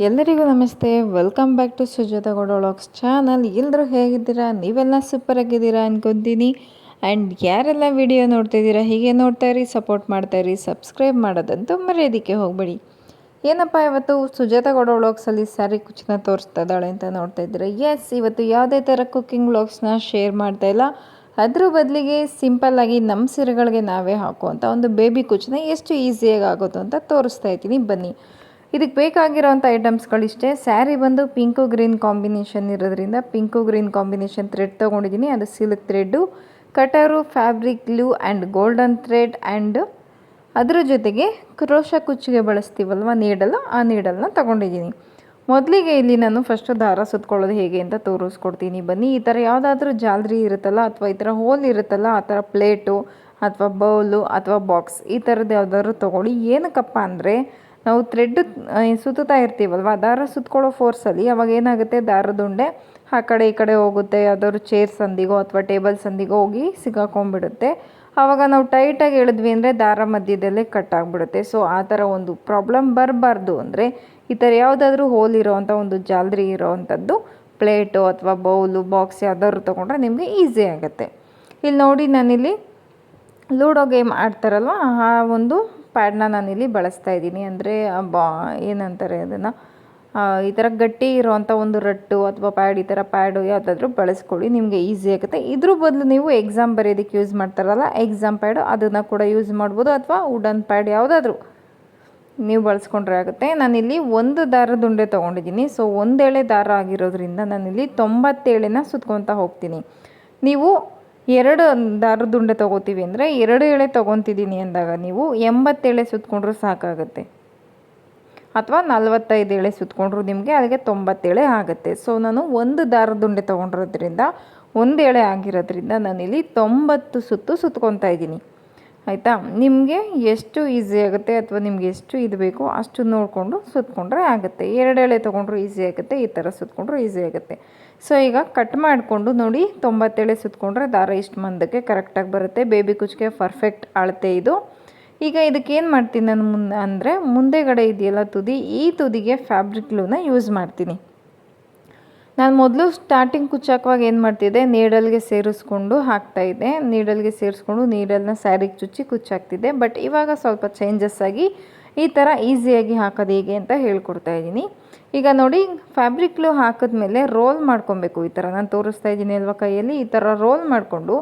ಎಲ್ಲರಿಗೂ ನಮಸ್ತೆ. Welcome back to Sujatha ಗೋಡೋಳಾಕ್ಸ್ ಚಾನಲ್ ಎಲ್ಲರೂ ಹೇಗಿದ್ದೀರಾ? ನೀವೆಲ್ಲ ಸೂಪರ್ ಆಗಿದ್ದೀರಾ ಅನ್ಕೊತೀನಿ. ಆ್ಯಂಡ್ ಯಾರೆಲ್ಲ ವಿಡಿಯೋ ನೋಡ್ತಿದ್ದೀರಾ, ಹೀಗೆ ನೋಡ್ತಾ ಇರಿ ಸಪೋರ್ಟ್ ಮಾಡ್ತಾ ಇರಿ ಸಬ್ಸ್ಕ್ರೈಬ್ ಮಾಡೋದಂತೂ ಮರ್ಯಾದಕ್ಕೆ ಹೋಗಬೇಡಿ. ಏನಪ್ಪ ಇವತ್ತು ಸುಜಾತ ಗೌಡ ವ್ಲಾಗ್ಸಲ್ಲಿ ಸ್ಯಾರಿ ಕುಚ್ಚನ್ನ ತೋರಿಸ್ತಾ ಇದ್ದಾಳೆ ಅಂತ ನೋಡ್ತಾ ಇದ್ದೀರಾ? ಎಸ್ ಇವತ್ತು ಯಾವುದೇ ಥರ ಕುಕ್ಕಿಂಗ್ ವ್ಲಾಗ್ಸ್ನ ಶೇರ್ ಮಾಡ್ತಾ ಇಲ್ಲ. ಅದ್ರ ಬದಲಿಗೆ ಸಿಂಪಲ್ಲಾಗಿ ನಮ್ಮ ಸೀರೆಗಳಿಗೆ ನಾವೇ ಹಾಕುವಂಥ ಒಂದು ಬೇಬಿ ಕುಚ್ಚನ್ನ ಎಷ್ಟು ಈಸಿಯಾಗಿ ಆಗೋದು ಅಂತ ತೋರಿಸ್ತಾ ಇದ್ದೀನಿ. ಬನ್ನಿ. ಇದಕ್ಕೆ ಬೇಕಾಗಿರೋಂಥ ಐಟಮ್ಸ್ಗಳಿಷ್ಟೇ. ಸ್ಯಾರಿ ಬಂದು ಪಿಂಕು ಗ್ರೀನ್ ಕಾಂಬಿನೇಷನ್ ಇರೋದ್ರಿಂದ ಪಿಂಕು ಗ್ರೀನ್ ಕಾಂಬಿನೇಷನ್ ಥ್ರೆಡ್ ತೊಗೊಂಡಿದ್ದೀನಿ. ಅದು silk thread, cutter, fabric glue and golden thread and ಅದರ ಜೊತೆಗೆ ಕ್ರೋಶ ಕುಚ್ಚಿಗೆ ಬಳಸ್ತೀವಲ್ವ ನೀಡಲ್, ಆ ನೀಡಲ್ನ ತಗೊಂಡಿದ್ದೀನಿ. ಮೊದಲಿಗೆ ಇಲ್ಲಿ ನಾನು ಫಸ್ಟು ದಾರ ಸುತ್ಕೊಳ್ಳೋದು ಹೇಗೆ ಅಂತ ತೋರಿಸ್ಕೊಡ್ತೀನಿ. ಬನ್ನಿ, ಈ ಥರ ಯಾವುದಾದ್ರೂ ಜಾಲರಿ ಇರುತ್ತಲ್ಲ ಅಥವಾ ಈ ಥರ ಹೋಲ್ ಇರುತ್ತಲ್ಲ, ಆ ಥರ ಪ್ಲೇಟು ಅಥವಾ ಬೌಲು ಅಥವಾ ಬಾಕ್ಸ್ ಈ ಥರದ್ದು ಯಾವುದಾದ್ರೂ ತೊಗೊಳ್ಳಿ. ಏನಕ್ಕಪ್ಪ ಅಂದರೆ ನಾವು ಥ್ರೆಡ್ ಸುತ್ತುತ್ತಾ ಇರ್ತೀವಲ್ವ? ದಾರ ಸುತ್ಕೊಳ್ಳೋ ಫೋರ್ಸಲ್ಲಿ ಅವಾಗ ಏನಾಗುತ್ತೆ? ದಾರದುಂಡೆ ಆ ಕಡೆ ಈ ಕಡೆ ಹೋಗುತ್ತೆ. ಯಾವ್ದಾದ್ರು ಚೇರ್ ಸಂದಿಗೋ ಅಥವಾ ಟೇಬಲ್ ಸಂದಿಗೋ ಹೋಗಿ ಸಿಗಾಕೊಂಡ್ಬಿಡುತ್ತೆ. ಆವಾಗ ನಾವು ಟೈಟಾಗಿ ಎಳೆದ್ವಿ ಅಂದರೆ ದಾರ ಮಧ್ಯದಲ್ಲೇ ಕಟ್ ಆಗಿಬಿಡುತ್ತೆ. ಸೊ ಆ ಥರ ಒಂದು ಪ್ರಾಬ್ಲಮ್ ಬರಬಾರ್ದು ಅಂದರೆ ಈ ಥರ ಯಾವುದಾದ್ರೂ ಹೋಲ್ ಇರೋವಂಥ ಒಂದು ಜಾಲರಿ ಇರೋವಂಥದ್ದು ಪ್ಲೇಟು ಅಥವಾ ಬೌಲು ಬಾಕ್ಸ್ ಯಾವ್ದಾದ್ರು ತೊಗೊಂಡ್ರೆ ನಿಮಗೆ ಈಸಿ ಆಗುತ್ತೆ. ಇಲ್ಲಿ ನೋಡಿ ನಾನಿಲ್ಲಿ ಲೂಡೋ ಗೇಮ್ ಆಡ್ತಾರಲ್ವ? ಆ ಒಂದು ಪ್ಯಾಡ್ನ ನಾನಿಲ್ಲಿ ಬಳಸ್ತಾ ಇದ್ದೀನಿ. ಅಂದರೆ ಬಾ, ಏನಂತಾರೆ ಅದನ್ನು ಈ ಥರ ಗಟ್ಟಿ ಇರೋವಂಥ ಒಂದು ರಟ್ಟು ಅಥವಾ ಪ್ಯಾಡ್ ಈ ಥರ ಪ್ಯಾಡು ಯಾವುದಾದ್ರೂ ಬಳಸ್ಕೊಳ್ಳಿ. ನಿಮಗೆ ಈಸಿ ಆಗುತ್ತೆ. ಇದ್ರ ಬದಲು ನೀವು ಎಕ್ಸಾಮ್ ಬರೆಯೋದಕ್ಕೆ ಯೂಸ್ ಮಾಡ್ತಾರಲ್ಲ ಎಕ್ಸಾಮ್ ಪ್ಯಾಡು ಅದನ್ನು ಕೂಡ ಯೂಸ್ ಮಾಡ್ಬೋದು. ಅಥವಾ ವುಡನ್ ಪ್ಯಾಡ್ ಯಾವುದಾದ್ರೂ ನೀವು ಬಳಸ್ಕೊಂಡ್ರೆ ಆಗುತ್ತೆ. ನಾನಿಲ್ಲಿ ಒಂದು ದಾರದ ಉಂಡೆ ತೊಗೊಂಡಿದ್ದೀನಿ. ಸೊ ಒಂದೇಳೆ ದಾರ ಆಗಿರೋದ್ರಿಂದ ನಾನಿಲ್ಲಿ ತೊಂಬತ್ತೇಳೆನ ಸುತ್ಕೊತಾ ಹೋಗ್ತೀನಿ. ನೀವು ಎರಡು ದಾರದುಂಡೆ ತೊಗೋತೀವಿ ಅಂದರೆ ಎರಡು ಎಳೆ ತೊಗೊತಿದ್ದೀನಿ ಅಂದಾಗ ನೀವು ಎಂಬತ್ತೇಳೆ ಸುತ್ತಕೊಂಡ್ರೂ ಸಾಕಾಗುತ್ತೆ. ಅಥವಾ ನಲ್ವತ್ತೈದು ಎಳೆ ಸುತ್ಕೊಂಡ್ರು ನಿಮಗೆ ಅದಕ್ಕೆ ತೊಂಬತ್ತೇಳೆ ಆಗುತ್ತೆ. ಸೊ ನಾನು ಒಂದು ದಾರದುಂಡೆ ತೊಗೊಂಡಿರೋದ್ರಿಂದ, ಒಂದು ಎಳೆ ಆಗಿರೋದ್ರಿಂದ ನಾನಿಲ್ಲಿ ತೊಂಬತ್ತು ಸುತ್ತು ಸುತ್ಕೊತಾ ಇದ್ದೀನಿ. ಆಯಿತಾ? ನಿಮಗೆ ಎಷ್ಟು ಈಸಿ ಆಗುತ್ತೆ ಅಥವಾ ನಿಮ್ಗೆ ಎಷ್ಟು ಇದು ಬೇಕೋ ಅಷ್ಟು ನೋಡಿಕೊಂಡು ಸುತ್ಕೊಂಡ್ರೆ ಆಗುತ್ತೆ. ಎರಡು ಎಳೆ ತೊಗೊಂಡ್ರು ಈಸಿ ಆಗುತ್ತೆ, ಈ ಥರ ಸುತ್ಕೊಂಡ್ರು ಈಸಿ ಆಗುತ್ತೆ. ಸೊ ಈಗ ಕಟ್ ಮಾಡಿಕೊಂಡು ನೋಡಿ ತೊಂಬತ್ತೆಳೆ ಸುತ್ಕೊಂಡ್ರೆ ದಾರ ಇಷ್ಟು ಮಂದಕ್ಕೆ ಕರೆಕ್ಟಾಗಿ ಬರುತ್ತೆ. ಬೇಬಿ ಕುಚ್ಚಿಗೆ ಪರ್ಫೆಕ್ಟ್ ಅಳತೆ ಇದು. ಈಗ ಇದಕ್ಕೆ ಏನು ಮಾಡ್ತೀನಿ ನಾನು ಮುಂದೆ ಅಂದರೆ ಮುಂದೆಗಡೆ ಇದೆಯಲ್ಲ ತುದಿ, ಈ ತುದಿಗೆ ಫ್ಯಾಬ್ರಿಕ್ ಗ್ಲೂನ ಯೂಸ್ ಮಾಡ್ತೀನಿ. ನಾನು ಮೊದಲು ಸ್ಟಾರ್ಟಿಂಗ್ ಕುಚ್ಚಾಕುವಾಗ ಏನು ಮಾಡ್ತಿದ್ದೆ? ನೀಡಲ್ಗೆ ಸೇರಿಸ್ಕೊಂಡು ಹಾಕ್ತಾಯಿದ್ದೆ ನೀಡಲ್ಗೆ ಸೇರಿಸ್ಕೊಂಡು ನೀಡಲ್ನ ಸ್ಯಾರಿಗೆ ಚುಚ್ಚಿ ಕುಚ್ಚಾಕ್ತಿದ್ದೆ. ಬಟ್ ಇವಾಗ ಸ್ವಲ್ಪ ಚೇಂಜಸ್ ಆಗಿ ಈ ಥರ ಈಸಿಯಾಗಿ ಹಾಕೋದು ಹೇಗೆ ಅಂತ ಹೇಳ್ಕೊಡ್ತಾ ಇದ್ದೀನಿ. ಈಗ ನೋಡಿ ಫ್ಯಾಬ್ರಿಕ್ಲು ಹಾಕಿದ್ಮೇಲೆ ರೋಲ್ ಮಾಡ್ಕೊಬೇಕು ಈ ಥರ ನಾನು ತೋರಿಸ್ತಾ ಇದ್ದೀನಿ ಅಲ್ವಾ ಕೈಯಲ್ಲಿ? ಈ ಥರ ರೋಲ್ ಮಾಡಿಕೊಂಡು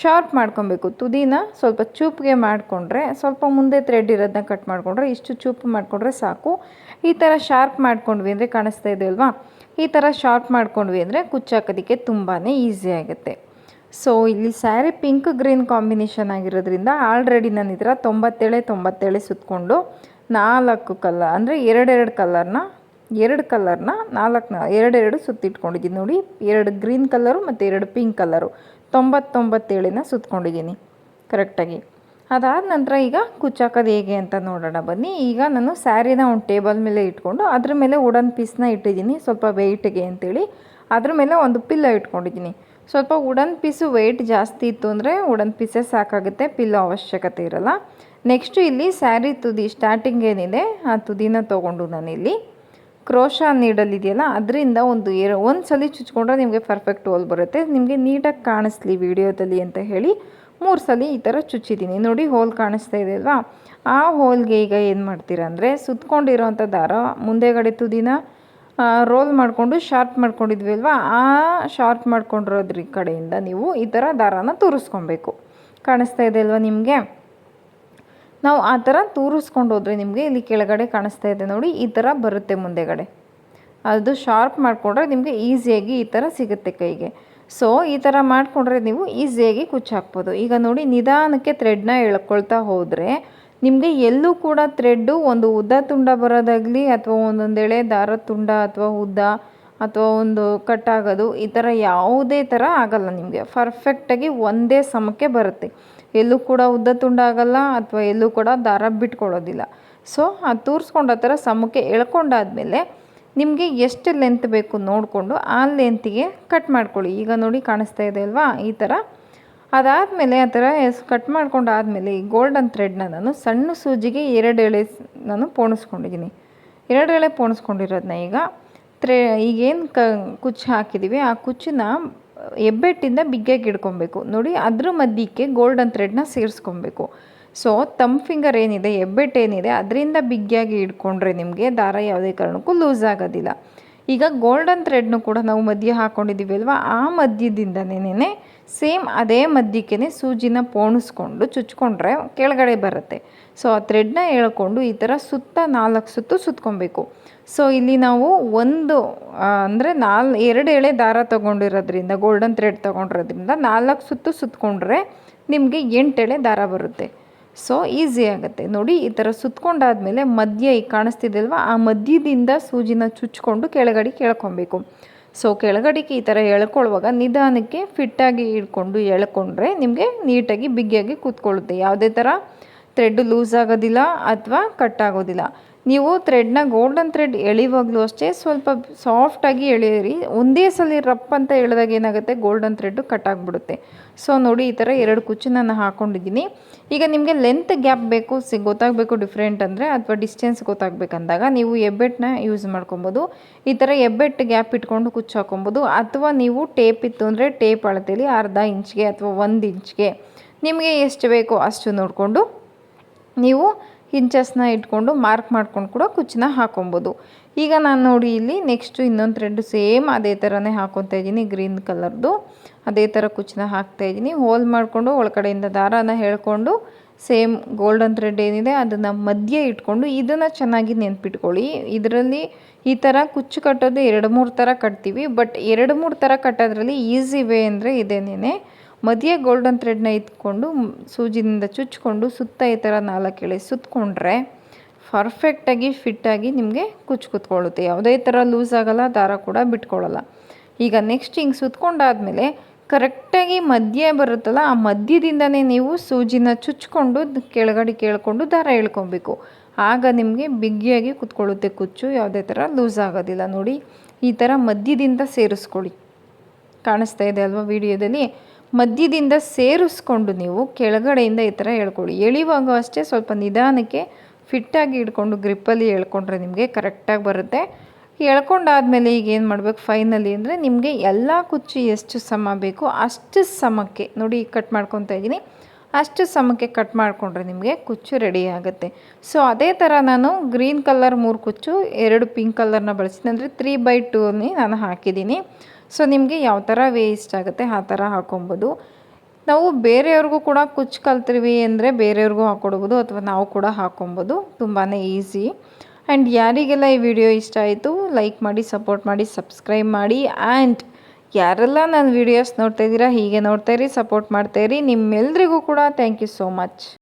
ಶಾರ್ಪ್ ಮಾಡ್ಕೊಬೇಕು. ತುದಿನ ಸ್ವಲ್ಪ ಚೂಪ್ಗೆ ಮಾಡಿಕೊಂಡ್ರೆ, ಸ್ವಲ್ಪ ಮುಂದೆ ಥ್ರೆಡ್ ಇರೋದನ್ನ ಕಟ್ ಮಾಡಿಕೊಂಡ್ರೆ, ಇಷ್ಟು ಚೂಪ್ ಮಾಡಿಕೊಂಡ್ರೆ ಸಾಕು. ಈ ಥರ ಶಾರ್ಪ್ ಮಾಡ್ಕೊಂಡ್ವಿ ಅಂದರೆ ಕಾಣಿಸ್ತಾ ಇದೆ ಅಲ್ವಾ? ಈ ಥರ ಶಾರ್ಟ್ ಮಾಡ್ಕೊಂಡ್ವಿ ಅಂದರೆ ಕುಚ್ಚಾಕೋದಕ್ಕೆ ತುಂಬಾ ಈಸಿ ಆಗುತ್ತೆ. ಸೊ ಇಲ್ಲಿ ಸ್ಯಾರಿ ಪಿಂಕ್ ಗ್ರೀನ್ ಕಾಂಬಿನೇಷನ್ ಆಗಿರೋದ್ರಿಂದ ಆಲ್ರೆಡಿ ನಾನು ಇದರ ತೊಂಬತ್ತೇಳೆ ತೊಂಬತ್ತೇಳೆ ಸುತ್ತಕೊಂಡು ನಾಲ್ಕು ಕಲರ್ ಅಂದರೆ ಎರಡೆರಡು ಕಲರ್ನ, ಎರಡು ಕಲರ್ನ ನಾಲ್ಕು ಎರಡೆರಡು ಸುತ್ತಿಟ್ಕೊಂಡಿದ್ದೀನಿ ನೋಡಿ. ಎರಡು ಗ್ರೀನ್ ಕಲರು ಮತ್ತು ಎರಡು ಪಿಂಕ್ ಕಲರು. ತೊಂಬತ್ತೊಂಬತ್ತೇಳಿನ ಸುತ್ಕೊಂಡಿದ್ದೀನಿ. ಕರೆಕ್ಟಾಗಿ ಅದಾದ ನಂತರ ಈಗ ಕುಚ್ಚಾಕೋದು ಹೇಗೆ ಅಂತ ನೋಡೋಣ. ಬನ್ನಿ, ಈಗ ನಾನು ಸ್ಯಾರಿನ ಒಂದು ಟೇಬಲ್ ಮೇಲೆ ಇಟ್ಕೊಂಡು ಅದ್ರ ಮೇಲೆ ವುಡನ್ ಪೀಸ್ನ ಇಟ್ಟಿದ್ದೀನಿ. ಸ್ವಲ್ಪ ವೆಯ್ಟ್ಗೆ ಅಂತೇಳಿ. ಅದ್ರ ಮೇಲೆ ಒಂದು ಪಿಲ್ಲ ಇಟ್ಕೊಂಡಿದ್ದೀನಿ. ಸ್ವಲ್ಪ ವುಡನ್ ಪೀಸು ವೆಯ್ಟ್ ಜಾಸ್ತಿ ಇತ್ತು ಅಂದರೆ ವುಡನ್ ಪೀಸೇ ಸಾಕಾಗುತ್ತೆ, ಪಿಲ್ಲೋ ಅವಶ್ಯಕತೆ ಇರಲ್ಲ. ನೆಕ್ಸ್ಟು ಇಲ್ಲಿ ಸ್ಯಾರಿ ತುದಿ ಸ್ಟಾರ್ಟಿಂಗ್ ಏನಿದೆ, ಆ ತುದಿನ ತೊಗೊಂಡು ನಾನಿಲ್ಲಿ ಕ್ರೋಶ ನೀಡಲಿದೆಯಲ್ಲ ಅದರಿಂದ ಒಂದು ಏರ್ ಒಂದು ಸಲ ಚುಚ್ಕೊಂಡ್ರೆ ನಿಮಗೆ ಪರ್ಫೆಕ್ಟ್ ಹೋಲ್ ಬರುತ್ತೆ. ನಿಮಗೆ ನೀಟಾಗಿ ಕಾಣಿಸ್ಲಿ ವಿಡಿಯೋದಲ್ಲಿ ಅಂತ ಹೇಳಿ. ಮೂರು ಸಲ ಈ ಥರ ಚುಚ್ಚಿದ್ದೀನಿ. ನೋಡಿ ಹೋಲ್ ಕಾಣಿಸ್ತಾ ಇದೆ ಅಲ್ವಾ? ಆ ಹೋಲ್ಗೆ ಈಗ ಏನು ಮಾಡ್ತೀರಾ ಅಂದರೆ ಸುತ್ಕೊಂಡಿರೋಂಥ ದಾರ ಮುಂದೆಗಡೆ ತುದಿನ ರೋಲ್ ಮಾಡಿಕೊಂಡು ಶಾರ್ಪ್ ಮಾಡ್ಕೊಂಡಿದ್ವಿ ಅಲ್ವಾ? ಆ ಶಾರ್ಪ್ ಮಾಡ್ಕೊಂಡಿರೋದ್ರ ಕಡೆಯಿಂದ ನೀವು ಈ ಥರ ದಾರಾನ ತೂರಿಸ್ಕೊಬೇಕು. ಕಾಣಿಸ್ತಾ ಇದೆ ಅಲ್ವಾ ನಿಮಗೆ? ನಾವು ಆ ಥರ ತೂರಿಸ್ಕೊಂಡು ಹೋದರೆ ನಿಮಗೆ ಇಲ್ಲಿ ಕೆಳಗಡೆ ಕಾಣಿಸ್ತಾ ಇದೆ ನೋಡಿ, ಈ ಥರ ಬರುತ್ತೆ ಮುಂದೆಗಡೆ. ಅದು ಶಾರ್ಪ್ ಮಾಡಿಕೊಂಡ್ರೆ ನಿಮಗೆ ಈಸಿಯಾಗಿ ಈ ಥರ ಸಿಗುತ್ತೆ ಕೈಗೆ. ಸೊ ಈ ಥರ ಮಾಡಿಕೊಂಡ್ರೆ ನೀವು ಈಸಿಯಾಗಿ ಕುಚ್ಚು ಹಾಕ್ಬೋದು. ಈಗ ನೋಡಿ, ನಿಧಾನಕ್ಕೆ ಥ್ರೆಡ್ನ ಎಳ್ಕೊಳ್ತಾ ಹೋದರೆ ನಿಮಗೆ ಎಲ್ಲೂ ಕೂಡ ಥ್ರೆಡ್ಡು ಒಂದು ಉದ್ದ ತುಂಡ ಬರೋದಾಗಲಿ ಅಥವಾ ಒಂದೊಂದು ಎಳೆ ದಾರದ ತುಂಡ ಅಥವಾ ಉದ್ದ ಅಥವಾ ಒಂದು ಕಟ್ಟಾಗೋದು ಈ ಥರ ಯಾವುದೇ ಥರ ಆಗಲ್ಲ ನಿಮಗೆ. ಪರ್ಫೆಕ್ಟಾಗಿ ಒಂದೇ ಸಮಕ್ಕೆ ಬರುತ್ತೆ. ಎಲ್ಲೂ ಕೂಡ ಉದ್ದ ತುಂಡ ಆಗಲ್ಲ ಅಥವಾ ಎಲ್ಲೂ ಕೂಡ ದಾರ ಬಿಟ್ಕೊಳ್ಳೋದಿಲ್ಲ ಸೊ ಅದು ತೂರಿಸ್ಕೊಂಡು ಆ ಥರ ಸಮಕ್ಕೆ ಎಳ್ಕೊಂಡಾದಮೇಲೆ ನಿಮಗೆ ಎಷ್ಟು ಲೆಂತ್ ಬೇಕು ನೋಡಿಕೊಂಡು ಆ ಲೆಂತಿಗೆ ಕಟ್ ಮಾಡ್ಕೊಳ್ಳಿ. ಈಗ ನೋಡಿ ಕಾಣಿಸ್ತಾ ಇದೆ ಅಲ್ವಾ? ಈ ಥರ ಅದಾದಮೇಲೆ ಆ ಥರ ಕಟ್ ಮಾಡ್ಕೊಂಡಾದಮೇಲೆ ಈ ಗೋಲ್ಡನ್ ಥ್ರೆಡ್ನ ನಾನು ಸಣ್ಣ ಸೂಜಿಗೆ ಎರಡು ಎಳೆ ನಾನು ಪೋಣಿಸ್ಕೊಂಡಿದ್ದೀನಿ. ಎರಡು ಎಳೆ ಪೋಣಿಸ್ಕೊಂಡಿರೋದನ್ನ ಈಗ ತ್ರೆ ಈಗೇನು ಕ ಕುಚ್ಚು ಹಾಕಿದ್ದೀವಿ ಆ ಕುಚ್ಚನ್ನ ಹೆಬ್ಬೆಟ್ಟಿಂದ ಬಿಗ್ಗಾಗಿ ಇಡ್ಕೊಬೇಕು. ನೋಡಿ ಅದ್ರ ಮಧ್ಯಕ್ಕೆ ಗೋಲ್ಡನ್ ಥ್ರೆಡ್ನ ಸೇರಿಸ್ಕೊಬೇಕು. ಸೊ ತಮ್ ಫಿಂಗರ್ ಏನಿದೆ ಹೆಬ್ಬೆಟ್ಟು ಏನಿದೆ, ಅದರಿಂದ ಬಿಗ್ಗಿಯಾಗಿ ಇಟ್ಕೊಂಡ್ರೆ ನಿಮಗೆ ದಾರ ಯಾವುದೇ ಕಾರಣಕ್ಕೂ ಲೂಸ್ ಆಗೋದಿಲ್ಲ. ಈಗ ಗೋಲ್ಡನ್ ಥ್ರೆಡ್ನು ಕೂಡ ನಾವು ಮಧ್ಯ ಹಾಕ್ಕೊಂಡಿದ್ದೀವಿ ಅಲ್ವಾ? ಆ ಮಧ್ಯದಿಂದನೇ ಸೇಮ್ ಅದೇ ಮಧ್ಯಕ್ಕೆ ಸೂಜಿನ ಪೋಣಿಸ್ಕೊಂಡು ಚುಚ್ಕೊಂಡ್ರೆ ಕೆಳಗಡೆ ಬರುತ್ತೆ. ಸೊ ಆ ಥ್ರೆಡ್ನ ಎಳ್ಕೊಂಡು ಈ ಥರ ಸುತ್ತ ನಾಲ್ಕು ಸುತ್ತು ಸುತ್ಕೊಬೇಕು. ಸೊ ಇಲ್ಲಿ ನಾವು ಒಂದು ಅಂದರೆ ನಾಲ್, ಎರಡು ಎಳೆ ದಾರ ತೊಗೊಂಡಿರೋದ್ರಿಂದ ಗೋಲ್ಡನ್ ಥ್ರೆಡ್ ತೊಗೊಂಡಿರೋದ್ರಿಂದ ನಾಲ್ಕು ಸುತ್ತು ಸುತ್ತಕೊಂಡ್ರೆ ನಿಮಗೆ ಎಂಟು ಎಳೆ ದಾರ ಬರುತ್ತೆ. ಸೊ ಈಸಿ ಆಗುತ್ತೆ. ನೋಡಿ, ಈ ಥರ ಸುತ್ಕೊಂಡಾದ್ಮೇಲೆ ಮಧ್ಯ ಈಗ ಕಾಣಿಸ್ತಿದ್ದಲ್ವ ಆ ಮಧ್ಯದಿಂದ ಸೂಜಿನ ಚುಚ್ಕೊಂಡು ಕೆಳಗಡೆ ಕೇಳ್ಕೊಬೇಕು. ಸೊ ಕೆಳಗಡೆಗೆ ಈ ಥರ ಎಳ್ಕೊಳ್ಳುವಾಗ ನಿಧಾನಕ್ಕೆ ಫಿಟ್ಟಾಗಿ ಇಟ್ಕೊಂಡು ಎಳ್ಕೊಂಡ್ರೆ ನಿಮಗೆ ನೀಟಾಗಿ ಬಿಗಿಯಾಗಿ ಕೂತ್ಕೊಳ್ಳುತ್ತೆ. ಯಾವುದೇ ಥರ ಥ್ರೆಡ್ ಲೂಸ್ ಆಗೋದಿಲ್ಲ ಅಥವಾ ಕಟ್ ಆಗೋದಿಲ್ಲ. ನೀವು ಥ್ರೆಡ್ನ ಗೋಲ್ಡನ್ ಥ್ರೆಡ್ ಎಳಿವಾಗಲೂ ಅಷ್ಟೇ ಸ್ವಲ್ಪ ಸಾಫ್ಟಾಗಿ ಎಳೆಯಿರಿ. ಒಂದೇ ಸಲ ರಪ್ ಅಂತ ಎಳೆದಾಗ ಏನಾಗುತ್ತೆ? ಗೋಲ್ಡನ್ ಥ್ರೆಡ್ಡು ಕಟ್ ಆಗಿಬಿಡುತ್ತೆ. ಸೊ ನೋಡಿ ಈ ಥರ ಎರಡು ಕುಚ್ಚು ನಾನು ಹಾಕ್ಕೊಂಡಿದ್ದೀನಿ ಈಗ ನಿಮಗೆ ಲೆಂತ್ ಗ್ಯಾಪ್ ಬೇಕು, ಸಿ, ಗೊತ್ತಾಗಬೇಕು ಡಿಫ್ರೆಂಟ್ ಅಂದರೆ ಅಥವಾ ಡಿಸ್ಟೆನ್ಸ್ ಗೊತ್ತಾಗಬೇಕಂದಾಗ ನೀವು ಎಬ್ಬೆಟ್ಟನ್ನ ಯೂಸ್ ಮಾಡ್ಕೊಬೋದು. ಈ ಥರ ಎಬ್ಬೆಟ್ ಗ್ಯಾಪ್ ಇಟ್ಕೊಂಡು ಕುಚ್ಚು ಹಾಕೊಬೋದು. ಅಥವಾ ನೀವು ಟೇಪ್ ಇತ್ತು ಅಂದರೆ ಟೇಪ್ ಅಳತೆಯಲ್ಲಿ ಅರ್ಧ ಇಂಚ್ಗೆ ಅಥವಾ ಒಂದು ಇಂಚ್ಗೆ ನಿಮಗೆ ಎಷ್ಟು ಬೇಕೋ ಅಷ್ಟು ನೋಡಿಕೊಂಡು ನೀವು ಇಂಚಸ್ನ ಇಟ್ಕೊಂಡು ಮಾರ್ಕ್ ಮಾಡ್ಕೊಂಡು ಕೂಡ ಕುಚ್ಚನ್ನ ಹಾಕೊಬೋದು. ಈಗ ನಾನು ನೋಡಿ ಇಲ್ಲಿ ನೆಕ್ಸ್ಟು ಇನ್ನೊಂದು ಥ್ರೆಡ್ ಸೇಮ್ ಅದೇ ಥರನೇ ಹಾಕೊತಾ ಇದ್ದೀನಿ ಗ್ರೀನ್ ಕಲರ್ದು ಅದೇ ಥರ ಕುಚ್ಚನ್ನ ಹಾಕ್ತಾ ಇದ್ದೀನಿ. ಹೋಲ್ ಮಾಡಿಕೊಂಡು ಒಳಗಡೆಯಿಂದ ದಾರಾನ ಹೇಳ್ಕೊಂಡು ಸೇಮ್ ಗೋಲ್ಡನ್ ಥ್ರೆಡ್ ಏನಿದೆ ಅದನ್ನು ಮಧ್ಯೆ ಇಟ್ಕೊಂಡು ಇದನ್ನು ಚೆನ್ನಾಗಿ ನೆನ್ಪಿಟ್ಕೊಳ್ಳಿ. ಇದರಲ್ಲಿ ಈ ಥರ ಕುಚ್ಚು ಕಟ್ಟೋದು ಎರಡು ಮೂರು ಥರ ಕಟ್ತೀವಿ ಬಟ್ ಎರಡು ಮೂರು ಥರ ಕಟ್ಟೋದ್ರಲ್ಲಿ ಈಸಿ ವೇ ಅಂದರೆ ಇದೇನೇನೆ. ಮಧ್ಯೆ ಗೋಲ್ಡನ್ ಥ್ರೆಡ್ನ ಇಟ್ಕೊಂಡು ಸೂಜಿನಿಂದ ಚುಚ್ಕೊಂಡು ಸುತ್ತ ಈ ಥರ ನಾಲ್ಕು ಎಳೆ ಸುತ್ತಕೊಂಡ್ರೆ ಪರ್ಫೆಕ್ಟಾಗಿ ಫಿಟ್ಟಾಗಿ ನಿಮಗೆ ಕುಚ್ಚು ಕುತ್ಕೊಳ್ಳುತ್ತೆ ಯಾವುದೇ ಥರ ಲೂಸ್ ಆಗೋಲ್ಲ, ದಾರ ಕೂಡ ಬಿಟ್ಕೊಳ್ಳಲ್ಲ. ಈಗ ನೆಕ್ಸ್ಟ್ ಹಿಂಗೆ ಸುತ್ಕೊಂಡಾದ್ಮೇಲೆ ಕರೆಕ್ಟಾಗಿ ಮಧ್ಯೆ ಬರುತ್ತಲ್ಲ, ಆ ಮಧ್ಯದಿಂದನೇ ನೀವು ಸೂಜಿನ ಚುಚ್ಕೊಂಡು ಕೆಳಗಡೆ ಕೇಳ್ಕೊಂಡು ದಾರ ಎಳ್ಕೊಬೇಕು. ಆಗ ನಿಮಗೆ ಬಿಗಿಯಾಗಿ ಕುತ್ಕೊಳ್ಳುತ್ತೆ ಕುಚ್ಚು, ಯಾವುದೇ ಥರ ಲೂಸ್ ಆಗೋದಿಲ್ಲ. ನೋಡಿ, ಈ ಥರ ಮಧ್ಯದಿಂದ ಸೇರಿಸ್ಕೊಳ್ಳಿ. ಕಾಣಿಸ್ತಾ ಇದೆ ಅಲ್ವಾ ವಿಡಿಯೋದಲ್ಲಿ? ಮಧ್ಯದಿಂದ ಸೇರಿಸ್ಕೊಂಡು ನೀವು ಕೆಳಗಡೆಯಿಂದ ಈ ಥರ ಹೇಳ್ಕೊಳ್ಳಿ. ಎಳಿವಾಗ ಅಷ್ಟೇ ಸ್ವಲ್ಪ ನಿಧಾನಕ್ಕೆ ಫಿಟ್ಟಾಗಿ ಹಿಡ್ಕೊಂಡು ಗ್ರಿಪ್ಪಲ್ಲಿ ಎಳ್ಕೊಂಡ್ರೆ ನಿಮಗೆ ಕರೆಕ್ಟಾಗಿ ಬರುತ್ತೆ. ಎಳ್ಕೊಂಡಾದ್ಮೇಲೆ ಈಗ ಏನು ಮಾಡಬೇಕು? ಫೈನಲಿ ಅಂದರೆ ನಿಮಗೆ ಎಲ್ಲ ಕುಚ್ಚು ಎಷ್ಟು ಸಮ ಬೇಕು ಅಷ್ಟು ಸಮಕ್ಕೆ, ನೋಡಿ ಕಟ್ ಮಾಡ್ಕೊತಾ ಇದ್ದೀನಿ. ಅಷ್ಟು ಸಮಕ್ಕೆ ಕಟ್ ಮಾಡಿಕೊಂಡ್ರೆ ನಿಮಗೆ ಕುಚ್ಚು ರೆಡಿ ಆಗುತ್ತೆ. ಸೊ ಅದೇ ಥರ ನಾನು ಗ್ರೀನ್ ಕಲರ್ ಮೂರು ಕುಚ್ಚು, ಎರಡು ಪಿಂಕ್ ಕಲರ್ನ ಬಳಸಿದ್ದೆ ಅಂದರೆ ತ್ರೀ ಬೈ ಟೂನೇ ನಾನು ಹಾಕಿದ್ದೀನಿ. ಸೊ ನಿಮಗೆ ಯಾವ ಥರ ವೇ ಇಷ್ಟ ಆಗುತ್ತೆ, ಆ ಥರ ಹಾಕೊಬೋದು. ನಾವು ಬೇರೆಯವ್ರಿಗೂ ಕೂಡ ಕುಚ್ಚು ಕಲ್ತಿರ್ವಿ ಅಂದರೆ ಬೇರೆಯವ್ರಿಗೂ ಹಾಕ್ಕೊಡ್ಬೋದು ಅಥವಾ ನಾವು ಕೂಡ ಹಾಕ್ಕೊಬೋದು ತುಂಬಾ ಈಸಿ ಆ್ಯಂಡ್ ಯಾರಿಗೆಲ್ಲ ಈ ವಿಡಿಯೋ ಇಷ್ಟ ಆಯಿತು ಲೈಕ್ ಮಾಡಿ ಸಪೋರ್ಟ್ ಮಾಡಿ ಸಬ್ಸ್ಕ್ರೈಬ್ ಮಾಡಿ. ಆ್ಯಂಡ್ ಯಾರೆಲ್ಲ ನನ್ನ ವೀಡಿಯೋಸ್ ನೋಡ್ತಾಯಿದ್ದೀರಾ ಹೀಗೆ ನೋಡ್ತಾಯಿರಿ ಸಪೋರ್ಟ್ ಮಾಡ್ತಾಯಿರಿ ನಿಮ್ಮೆಲ್ರಿಗೂ ಕೂಡ ಥ್ಯಾಂಕ್ ಯು ಸೋ ಮಚ್